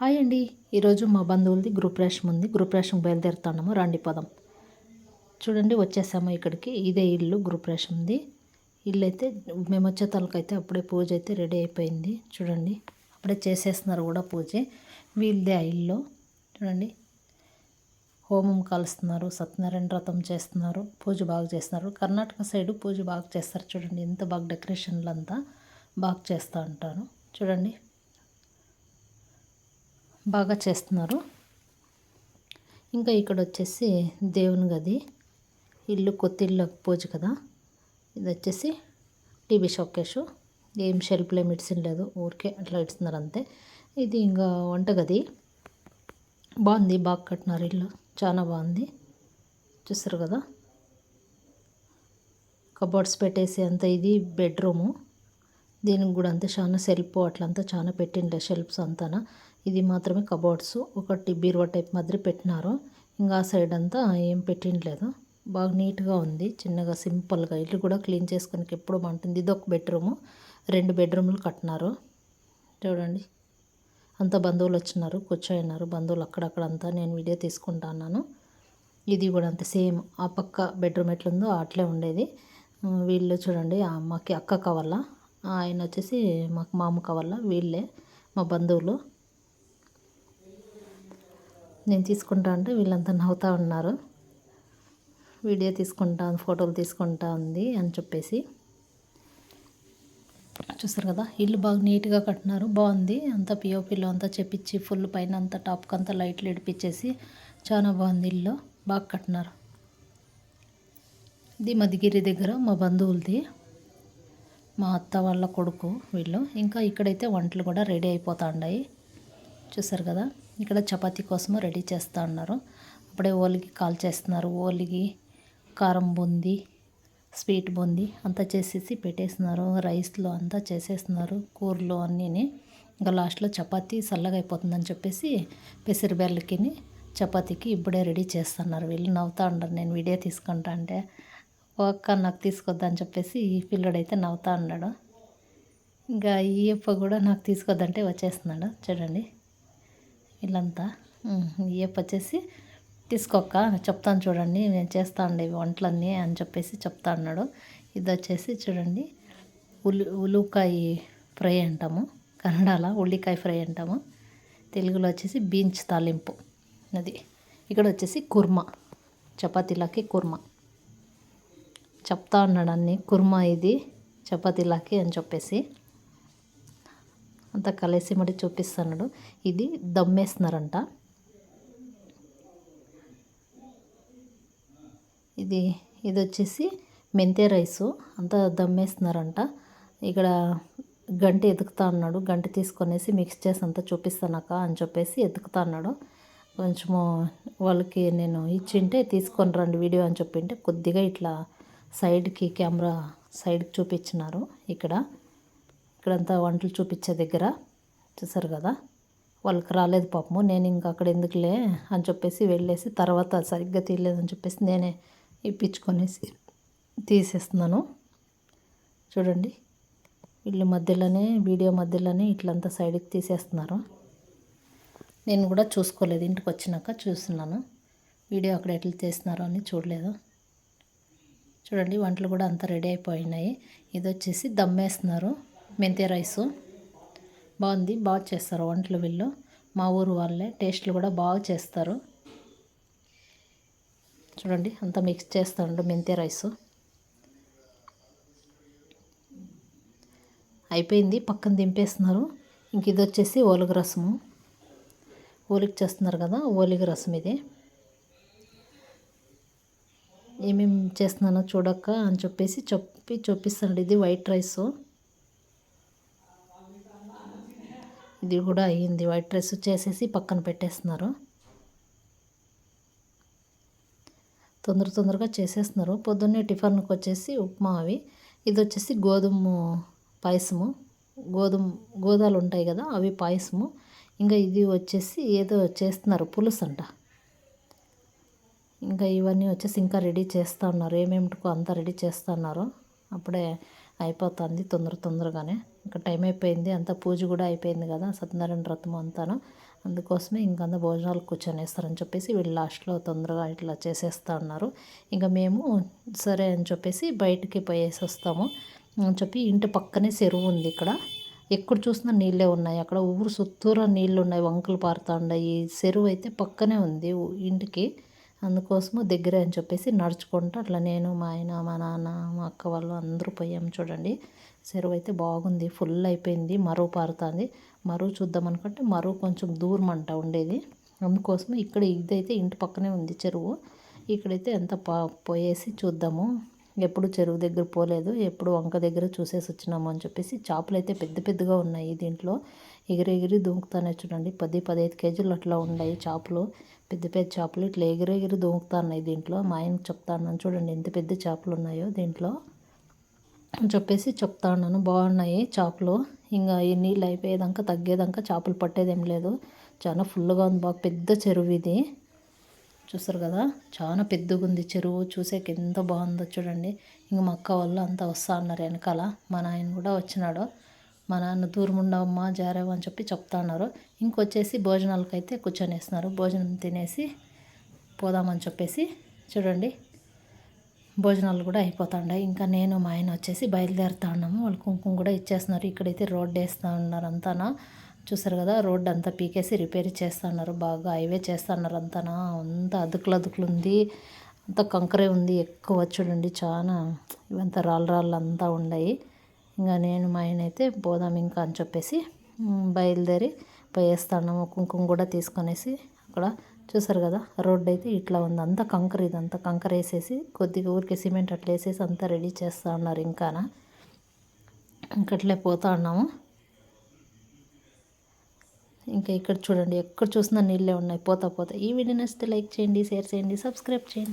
Hi అండి. ఈరోజు మా బంధువులది గ్రూప్ రేషన్ ఉంది. గ్రూప్ రేషన్ బయలుదేరుతున్నాము. రండి పదం. చూడండి వచ్చేసాము ఇక్కడికి. ఇదే ఇల్లు గ్రూప్ రేషన్ ఉంది. ఇల్లు అయితే మేము వచ్చే తలకైతే అప్పుడే పూజ అయితే రెడీ అయిపోయింది. చూడండి అప్పుడే చేసేస్తున్నారు కూడా పూజ. వీళ్ళదే ఆ ఇల్లు. చూడండి హోమం కలుస్తున్నారు సత్యనారాయణ వ్రతం చేస్తున్నారు పూజ బాగా చేస్తున్నారు. కర్ణాటక సైడు పూజ బాగా చేస్తారు. చూడండి ఎంత బాగా డెకరేషన్లు అంతా బాగా చేస్తూ ఉంటారు. చూడండి బాగా చేస్తున్నారు. ఇంకా ఇక్కడ వచ్చేసి దేవుని గది. ఇల్లు కొత్త ఇల్లు పూజ కదా. ఇది వచ్చేసి టీవీ షోకేషు. ఏం షెల్ఫ్లో మెడిసిన్ లేదు. ఊరికే అట్లా ఇస్తున్నారు అంతే. ఇది ఇంకా వంటగది బాగుంది బాగా కట్టినారు ఇల్లు. చాలా బాగుంది. చూస్తారు కదా. కబోర్డ్స్ పెట్టేసి అంత ఇది బెడ్రూము. దీనికి కూడా అంతే. చాలా సెల్ఫ్ అట్లంతా చాలా పెట్టిండే షెల్ఫ్స్ అంతా ఇది మాత్రమే కబోర్డ్స్. ఒకటి బీరువా టైప్ మాదిరి పెట్టినారు. ఇంకా ఆ సైడ్ అంతా ఏం పెట్టిండలేదు. బాగా నీట్గా ఉంది. చిన్నగా సింపుల్గా. ఇల్లు కూడా క్లీన్ చేసుకోనికి ఎప్పుడు బాగుంటుంది ఇది ఒక బెడ్రూము. రెండు బెడ్రూములు కట్టినారు. చూడండి. అంత బంధువులు వచ్చినారు. కూర్చోయినారు. బంధువులు అక్కడక్కడ అంతా నేను వీడియో తీసుకుంటా అన్నాను. ఇది కూడా అంత సేమ్. ఆ పక్క బెడ్రూమ్ ఎట్లుందో అట్లే ఉండేది. వీళ్ళు చూడండి. అమ్మకి అక్క కావాల. ఆయన వచ్చేసి మాకు మామ వల్ల వీళ్ళే మా బంధువులు. నేను తీసుకుంటా అంటే వీళ్ళంతా నవ్వుతూ ఉన్నారు. వీడియో తీసుకుంటా ఫోటోలు తీసుకుంటా ఉంది అని చెప్పేసి. చూస్తారు కదా ఇల్లు బాగా నీట్గా కట్టినారు బాగుంది. అంతా పిఓపిలో అంతా చెప్పించి ఫుల్ పైన అంతా టాప్కి అంతా లైట్లు ఇడిపించేసి చాలా బాగుంది ఇల్లు బాగా కట్టినారు. ఇది మధుగిరి దగ్గర మా బంధువులది. మా అత్త వాళ్ళ కొడుకు వీళ్ళు. ఇంకా ఇక్కడైతే వంటలు కూడా రెడీ అయిపోతా ఉన్నాయి చూసారు కదా? ఇక్కడ చపాతీ కోసం రెడీ చేస్తూ ఉన్నారు. అప్పుడే ఓలిగి కాల్ చేస్తున్నారు. ఓలిగి కారం బూంది స్వీట్ బూంది అంతా చేసేసి పెట్టేస్తున్నారు. రైస్లో అంతా చేసేస్తున్నారు. కూరలు అన్నీ ఇంకా లాస్ట్లో చపాతీ చల్లగా అయిపోతుందని చెప్పేసి పెసరబెల్లకి చపాతీకి ఇప్పుడే రెడీ చేస్తున్నారు వీళ్ళు. నవ్వుతూ ఉంటారు నేను వీడియో తీసుకుంటా అంటే ఒక్క నాకు తీసుకొద్దని చెప్పేసి ఈ పిల్లడైతే నవ్వుతా ఉన్నాడు. ఇంకా ఈ అప్ప కూడా నాకు తీసుకొద్దంటే వచ్చేస్తున్నాడు. చూడండి. వీళ్ళంతా ఈ అప్ప వచ్చేసి తీసుకోక్క చెప్తాను చూడండి నేను చేస్తా అండి వంటలన్నీ అని చెప్పేసి చెప్తా అన్నాడు ఇది వచ్చేసి చూడండి ఉల్లి ఉల్లికాయ ఫ్రై అంటాము. కన్నడలో ఉల్లికాయ ఫ్రై అంటాము. తెలుగులో వచ్చేసి బీన్స్ తాలింపు. అది. ఇక్కడ వచ్చేసి కుర్మా. చపాతీలకి కుర్మా. చెప్తా ఉన్నాడు అన్ని. కుర్మా ఇది చపాతీలాకి అని చెప్పేసి. అంతా కలిసి మడి చూపిస్తున్నాడు ఇది దమ్మేస్తున్నారంట. ఇది ఇది వచ్చేసి మెంతే రైసు. అంతా దమ్మేస్తున్నారంట. ఇక్కడ గంట ఎదుకుతా అన్నాడు. గంట తీసుకొనేసి మిక్స్ చేసి అంతా చూపిస్తానక అని చెప్పేసి ఎదుకుతా అన్నాడు. కొంచెము వాళ్ళకి నేను ఇచ్చింటే తీసుకొని రండి వీడియో అని చెప్పింటే కొద్దిగా ఇట్లా సైడ్కి కెమెరా సైడ్కి చూపించినారు ఇక్కడ. ఇక్కడంతా వంటలు చూపించే దగ్గర. చూసారు కదా? వాళ్ళకి రాలేదు పాపము. నేను ఇంకా అక్కడ ఎందుకులే అని చెప్పేసి వెళ్ళేసి తర్వాత సరిగ్గా తీయలేదని చెప్పేసి నేనే ఇప్పించుకొనేసి తీసేస్తున్నాను. చూడండి. వీళ్ళు మధ్యలోనే వీడియో మధ్యలోనే ఇట్లంతా సైడ్కి తీసేస్తున్నారు. నేను కూడా చూసుకోలేదు. ఇంటికి వచ్చినాక చూస్తున్నాను. వీడియో అక్కడ ఎట్లా తీస్తున్నారో అని చూడలేదు. చూడండి వంటలు కూడా అంతా రెడీ అయిపోయినాయి. ఇది వచ్చేసి దమ్మేస్తున్నారు మెంతి రైసు. బాగుంది బాగా చేస్తారు వంటలు వీళ్ళు. మా ఊరు వాళ్ళే టేస్ట్లు కూడా బాగా చేస్తారు. చూడండి అంతా మిక్స్ చేస్తుండ్రు మెంతి రైసు. అయిపోయింది పక్కన దింపేస్తున్నారు. ఇంక ఇది వచ్చేసి ఓలిగ రసము. ఓలికి చేస్తున్నారు కదా ఓలిగ రసం ఇది. ఏమేమి చేస్తున్నానో చూడక్క అని చెప్పేసి చెప్పి చూపిస్తాడు ఇది వైట్ రైస్. ఇది కూడా అయ్యింది. వైట్ రైస్ చేసేసి పక్కన పెట్టేస్తున్నారు. తొందర తొందరగా చేసేస్తున్నారు. పొద్దున్నే టిఫిన్కి వచ్చేసి ఉప్మా అవి. ఇది వచ్చేసి గోధుమ పాయసము. గోధుమ గోదాలు ఉంటాయి కదా అవి పాయసము. ఇంకా ఇది వచ్చేసి ఏదో చేస్తున్నారు. పులుసు అంట ఇంకా ఇవన్నీ వచ్చేసి ఇంకా రెడీ చేస్తూ ఉన్నారు. ఏమేమిటికో అంతా రెడీ చేస్తున్నారు అప్పుడే అయిపోతుంది తొందర తొందరగానే. ఇంకా టైం అయిపోయింది అంతా పూజ కూడా అయిపోయింది కదా సత్యనారాయణ వ్రతం అంతాను. అందుకోసమే ఇంకంత భోజనాలు కూర్చొనేస్తారని చెప్పేసి వీళ్ళు లాస్ట్లో తొందరగా ఇట్లా చేసేస్తా ఉన్నారు. ఇంకా మేము సరే అని చెప్పేసి బయటికి పోయేసి వస్తాము అని చెప్పి ఇంటి పక్కనే చెరువు ఉంది ఇక్కడ. ఎక్కడ చూసినా నీళ్ళే ఉన్నాయి. అక్కడ ఊరు సుత్తూర నీళ్ళు ఉన్నాయి వంకలు పారుతూ ఉన్నాయి చెరువు అయితే పక్కనే ఉంది ఇంటికి. అందుకోసము దగ్గర అని చెప్పేసి నడుచుకుంటూ అట్లా నేను మా ఆయన మా నాన్న మా అక్క వాళ్ళు అందరూ పోయాము చూడండి. చెరువు అయితే బాగుంది ఫుల్ అయిపోయింది మరువు పారుతుంది. మరువు చూద్దాం అనుకుంటే మరువు కొంచెం దూరం అంట ఉండేది. అందుకోసం ఇక్కడ ఇదైతే ఇంటి పక్కనే ఉంది చెరువు. ఇక్కడైతే ఎంత పోయేసి చూద్దాము. ఎప్పుడు చెరువు దగ్గర పోలేదు ఎప్పుడు వంక దగ్గర చూసేసి వచ్చినాము అని చెప్పేసి చేపలు అయితే పెద్ద పెద్దగా ఉన్నాయి దీంట్లో. ఎగిరెగిరి దూకుతానే చూడండి. పది పదిహేను కేజీలు అట్లా ఉన్నాయి చేపలు. పెద్ద పెద్ద చేపలు ఇట్లా ఎగిరెగిరి ఎగిరి దూకుతున్నాయి దీంట్లో. మా ఆయనకి చెప్తాను చూడండి ఎంత పెద్ద చేపలు ఉన్నాయో దీంట్లో. అని చెప్పేసి చెప్తా ఉన్నాను బాగున్నాయి చేపలు. ఇంకా ఈ నీళ్ళు అయిపోయేదాకా తగ్గేదాకా చేపలు పట్టేదేం లేదు. చాలా ఫుల్గా ఉంది. బాగా పెద్ద చెరువు ఇది. చూస్తారు కదా? చాలా పెద్దగా ఉంది చెరువు. చూసేకి ఎంత బాగుందో చూడండి. ఇంక మా అక్క వాళ్ళు అంతా వస్తా అన్నారు వెనకాల. మా నాయన కూడా వచ్చినాడు. మా నాన్న దూరం ఉండవమ్మా జారేవా అని చెప్పి చెప్తున్నారు ఇంకొచ్చేసి భోజనాలకు అయితే కూర్చొనేస్తున్నారు. భోజనం తినేసి పోదామని చెప్పేసి చూడండి భోజనాలు కూడా అయిపోతుండాయి. ఇంకా నేను మా ఆయన వచ్చేసి బయలుదేరుతా ఉన్నాము. వాళ్ళు కుంకుమ కూడా ఇచ్చేస్తున్నారు. ఇక్కడైతే రోడ్డు వేస్తూ ఉన్నారు అంతానా. చూసారు కదా రోడ్డు అంతా పీకేసి రిపేర్ చేస్తున్నారు బాగా హైవే చేస్తున్నారు అంతానా. అంత అదుకులు అదుకులు ఉంది అంత కంకరే ఉంది ఎక్కువ చూడండి. చాలా ఇవంతా రాళ్ళు రాళ్ళు అంతా ఉన్నాయి ఇంకా నేను మా ఆయన అయితే పోదాం ఇంకా అని చెప్పేసి బయలుదేరి పోయేస్తాను కుంకుమ కూడా తీసుకొనేసి అక్కడ చూసారు కదా రోడ్డు అయితే ఇట్లా ఉంది. అంతా కంకర ఇదంతా కంకర వేసేసి కొద్దిగా ఊరికే సిమెంట్ అట్లా వేసేసి అంతా రెడీ చేస్తూ ఉన్నారు ఇంకానా. ఇంకట్లే పోతా ఉన్నాము ఇంకా ఇక్కడ చూడండి ఎక్కడ చూసినా నీళ్ళే ఉన్నాయి. పోతా పోతా. ఈ వీడియో నచ్చితే లైక్ చేయండి షేర్ చేయండి సబ్స్క్రైబ్ చేయండి.